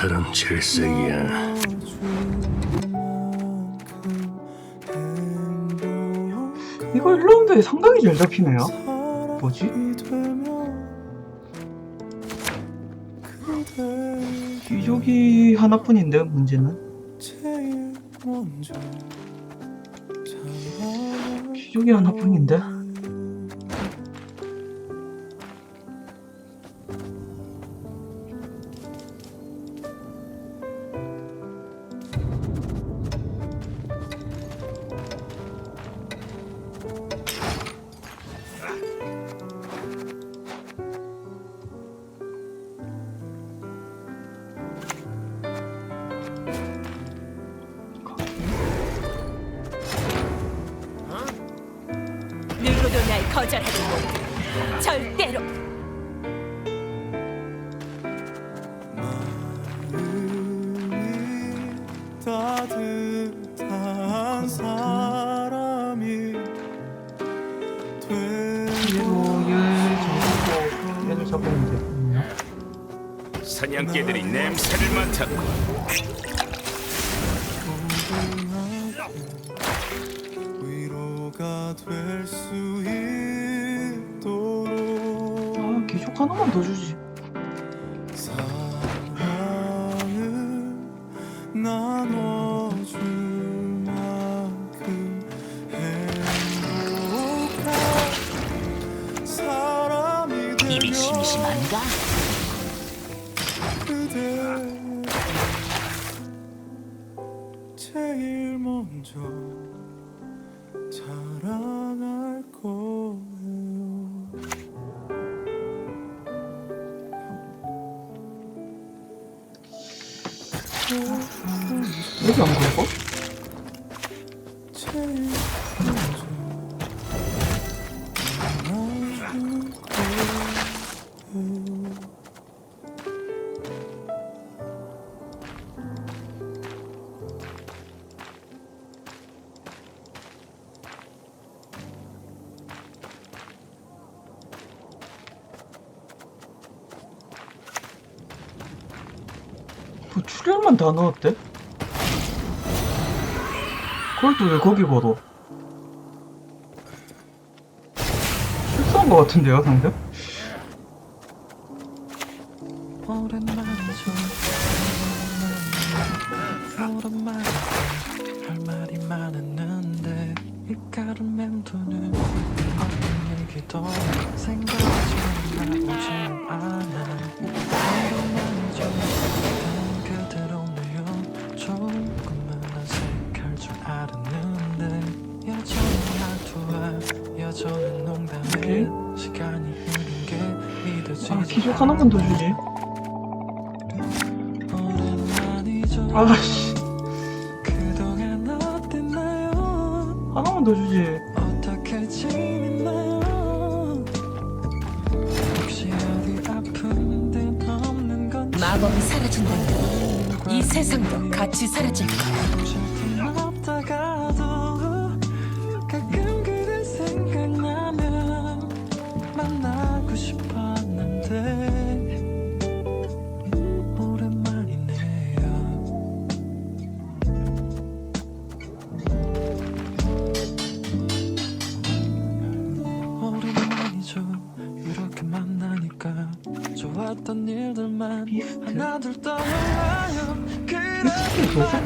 깃털은 질색이야. 이거 1라운드에 상당히 잘 잡히네요. 뭐지? 귀족이 하나뿐인데 문제는 귀족이 하나뿐인데 날 거절하지 못해. 절대로. 따뜻한 사람이. 사냥개들이 냄새를 맡았고 위로가 될 수 있도록 아 귀족 하나만 더 주지. 사랑을 나눠줄 만큼 행복한 사람이 되면 입이 심심한가? 그대 제일 먼저 여기 안 걸고? 출혈만 다 넣었대? 그걸 또 왜 거기 걸어? 실수한 것 같은데요, 상대? 얘기도 생각이 나오지 않아 게 믿어지지 아, 기적 하나만 더 주지. 오랜만이죠 아씨? 하나만 더 주지. 마법이 사라진다면 이 세상도 같이 사라질 거야. 좋았던 일들만. 하나둘 떠올라요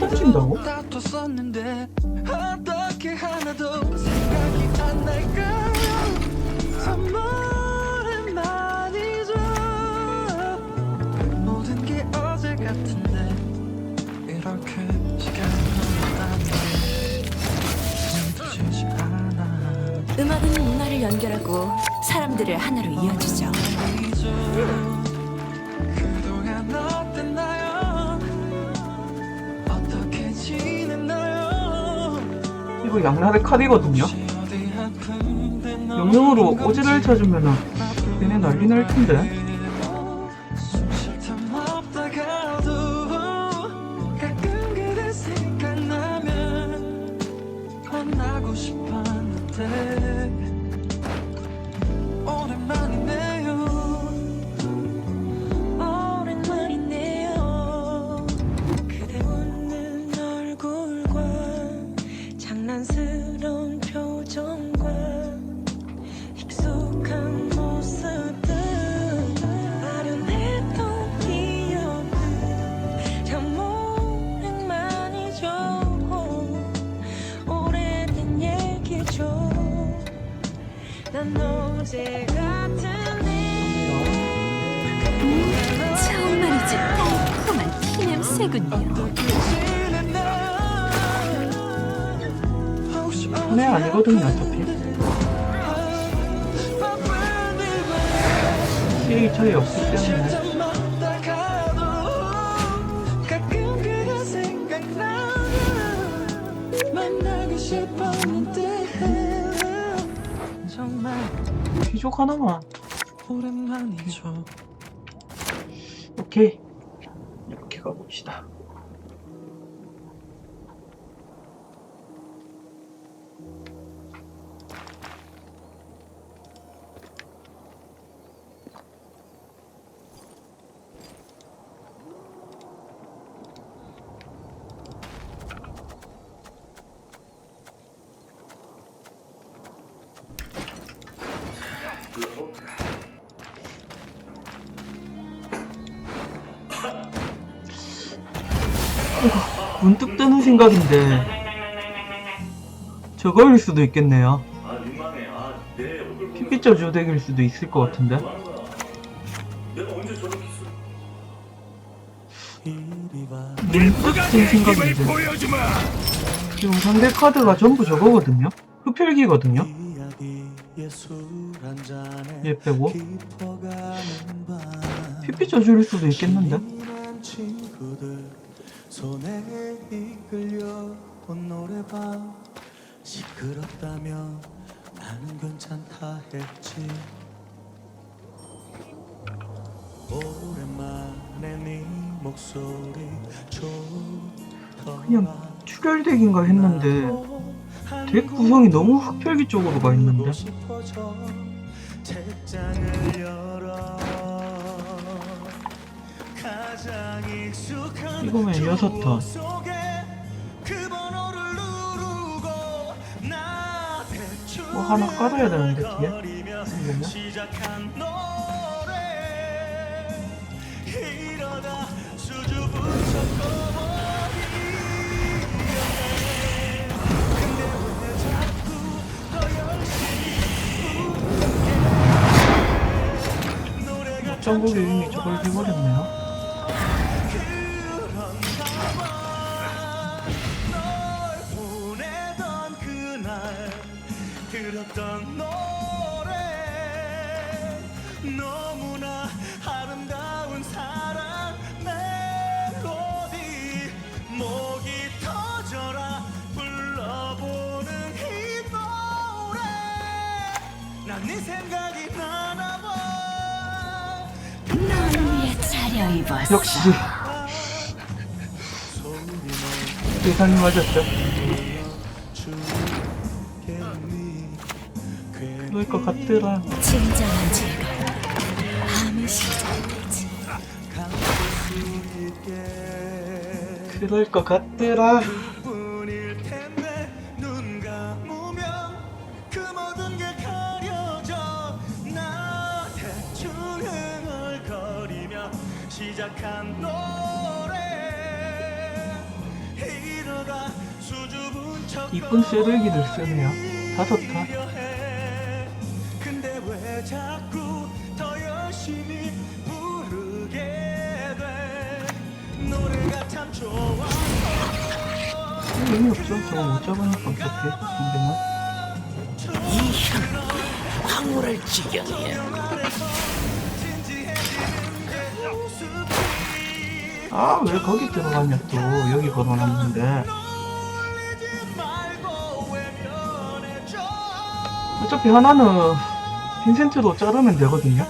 던진다고? 다퉜었는데 어떻게 하나도 생각이 안 날까요 선물은 말이죠 모든 게 어제 같은데 이렇게 시간이 음악은 문화를 연결하고 사람들을 하나로 이어주죠. 어땠나요? 어떻게 지냈나요? 이거 양날의 칼이거든요. 없는 오지를 건지 찾으면 은 얘네 난리 날 텐데. 틈새군요. 네 아니거든요 어차피. 시기 차이 없기 때문에. 귀족 하나만. 오랜만이죠. 오케이 가봅시다 문득 드는 생각인데 저거일 수도 있겠네요. 피피저 조덱일 수도 있을 것 같은데. 문득 든 생각인데. 지금 상대 카드가 전부 저거거든요. 흡혈기거든요. 얘 빼고. 피피저 줄 수도 있겠는데 손에 이끌려 온 노래방 시끄럽다며 나는 괜찮다 했지. 오랜만에 네 목소리 그냥 출혈덱인가 했는데 덱 구성이 너무 흡혈기 쪽으로 가 있는데 익숙한 이거면 여섯 턴. 속에 그뭐 하나 깔아야 되는데, 뒤에? 정국이 이미 저걸 해버렸네요 역시. 예상이 맞았죠? 그럴 것 같더라. 진정한 즐거움. 밤이 시작되지. 그럴 것 같더라 시작한 노래. 이러다 수줍은 척 이쁜 쇠들기를 쓰네요. 다섯 타. 해. 근데 왜 자꾸 더 열심히 부르게 돼? 노래가 참 좋아. 의미 없죠. 저거 못 잡으니까 어차피 상대는 황홀할 지경이야. 아 왜 거기 들어가냐 또. 여기 걸어놨는데. 어차피 하나는 빈센트로 자르면 되거든요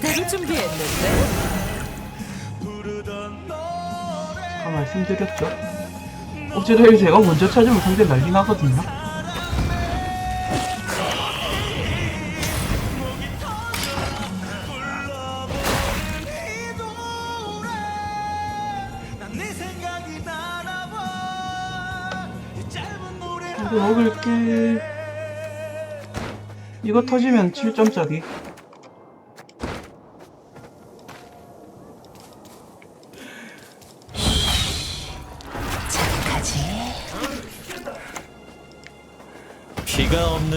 제대로 준비했는데. 아까 말씀드렸죠 옵제도일 제가 먼저 찾으면 상대 난리 나거든요 이거 먹을게. 이거 터지면 7점짜리.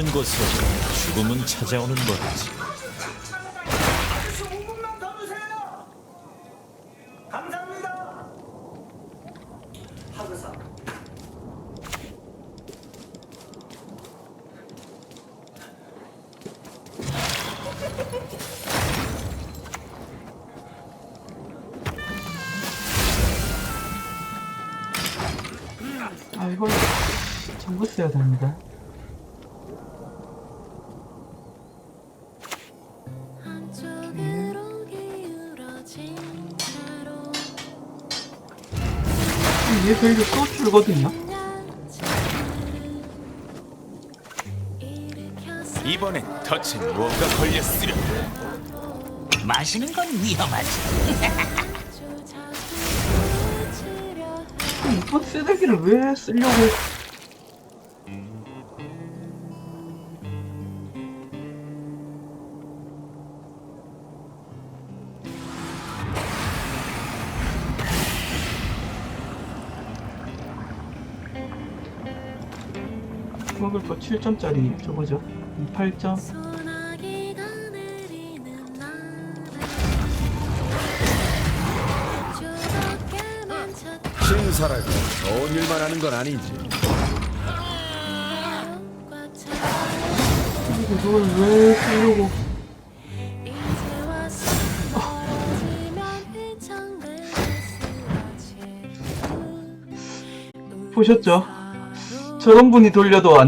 없는 곳에 죽음은 찾아오는 법이지. 5분만 더 주세요. 감사합니다. 하그사. 아, 이걸 전부 써야 됩니다. 얘 밸류 또 줄거든요? 이번엔 덫에 무언가 걸렸으려. 마시는 건 위험하지. 이번 쓰레기를 왜 쓰려고 거 7점짜리 저거죠. 8점. 소나기가 내리는 날에 조겁게만 쳤던 신사라고 좋은 일만 하는 건 아니지. 이걸 왜 쓰려고? 보셨죠? 저런 분이 돌려도 안